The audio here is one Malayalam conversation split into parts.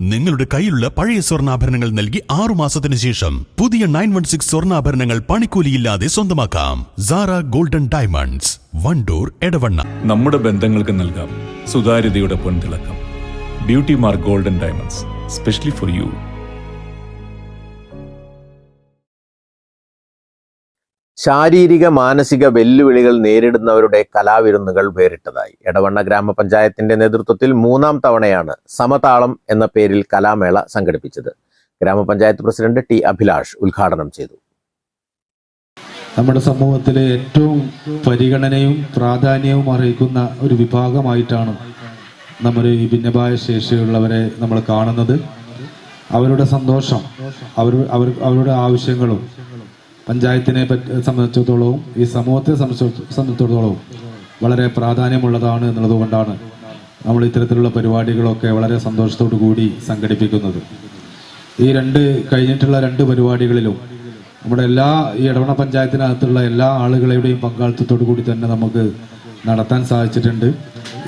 നിങ്ങളുടെ കയ്യിലുള്ള പഴയ സ്വർണാഭരണങ്ങൾ നൽകി ആറു മാസത്തിന് ശേഷം പുതിയ നയൻ വൺ സിക്സ് സ്വർണാഭരണങ്ങൾ പണിക്കൂലിയില്ലാതെ സ്വന്തമാക്കാം. Sara golden diamonds Wandoor Edavanna. നമ്മുടെ ബന്ധങ്ങൾക്ക് നൽകാം. സുതാര്യതയുടെ പൊൻതിളക്കം. Beauty mark golden diamonds specially for you ശാരീരിക മാനസിക വെല്ലുവിളികൾ നേരിടുന്നവരുടെ കലാവിരുന്നുകൾ വേറിട്ടതായി. എടവണ്ണ ഗ്രാമപഞ്ചായത്തിന്റെ നേതൃത്വത്തിൽ മൂന്നാം തവണയാണ് സമതാളം എന്ന പേരിൽ കലാമേള സംഘടിപ്പിച്ചത്. ഗ്രാമപഞ്ചായത്ത് പ്രസിഡന്റ് ടി അഭിലാഷ് ഉദ്ഘാടനം ചെയ്തു. നമ്മുടെ സമൂഹത്തിലെ ഏറ്റവും പരിഗണനയും പ്രാധാന്യവും അർഹിക്കുന്ന ഒരു വിഭാഗമായിട്ടാണ് നമ്മൾ ഈ ഭിന്നമായ ശേഷിയുള്ളവരെ നമ്മൾ കാണുന്നത്. അവരുടെ സന്തോഷം അവർ അവർ അവരുടെ ആവശ്യങ്ങളും പഞ്ചായത്തിനെ സംബന്ധിച്ചിടത്തോളവും ഈ സമൂഹത്തെ സംബന്ധിച്ച- സംബന്ധിച്ചിടത്തോളവും വളരെ പ്രാധാന്യമുള്ളതാണ് എന്നുള്ളത് കൊണ്ടാണ് നമ്മൾ ഇത്തരത്തിലുള്ള പരിപാടികളൊക്കെ വളരെ സന്തോഷത്തോടു കൂടി സംഘടിപ്പിക്കുന്നത്. ഈ രണ്ട് കഴിഞ്ഞിട്ടുള്ള രണ്ട് പരിപാടികളിലും നമ്മുടെ എല്ലാ ഈ ഇടവണ പഞ്ചായത്തിനകത്തുള്ള എല്ലാ ആളുകളുടെയും പങ്കാളിത്തത്തോടു കൂടി തന്നെ നമുക്ക് നടത്താൻ സാധിച്ചിട്ടുണ്ട്.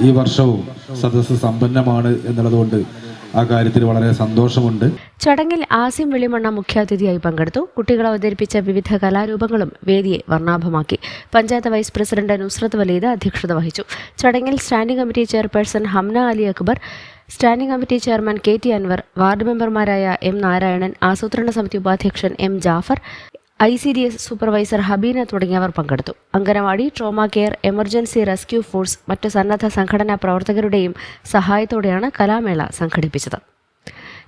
ഈ വർഷവും സദസ്സ് സമ്പന്നമാണ് എന്നുള്ളതുകൊണ്ട് ആ കാര്യത്തിൽ വളരെ സന്തോഷമുണ്ട്. ചടങ്ങിൽ ആസിം വെളിമണ്ണ മുഖ്യാതിഥിയായി പങ്കെടുത്തു. കുട്ടികൾ അവതരിപ്പിച്ച വിവിധ കലാരൂപങ്ങളും വേദിയെ വർണാഭമാക്കി. പഞ്ചായത്ത് വൈസ് പ്രസിഡന്റ് നുസ്രത്ത് വലീദ് അധ്യക്ഷത വഹിച്ചു. ചടങ്ങിൽ standing committee chairperson Hamna Ali Akbar standing committee chairman K T Anwar ward മെമ്പർമാരായ എം നാരായണൻ ആസൂത്രണ സമിതി ഉപാധ്യക്ഷൻ M Jafar I C D S supervisor Habeena തുടങ്ങിയവർ പങ്കെടുത്തു. Anganwadi trauma care emergency rescue force മറ്റ് സന്നദ്ധ സംഘടനാ പ്രവർത്തകരുടെയും സഹായത്തോടെയാണ് കലാമേള സംഘടിപ്പിച്ചത്.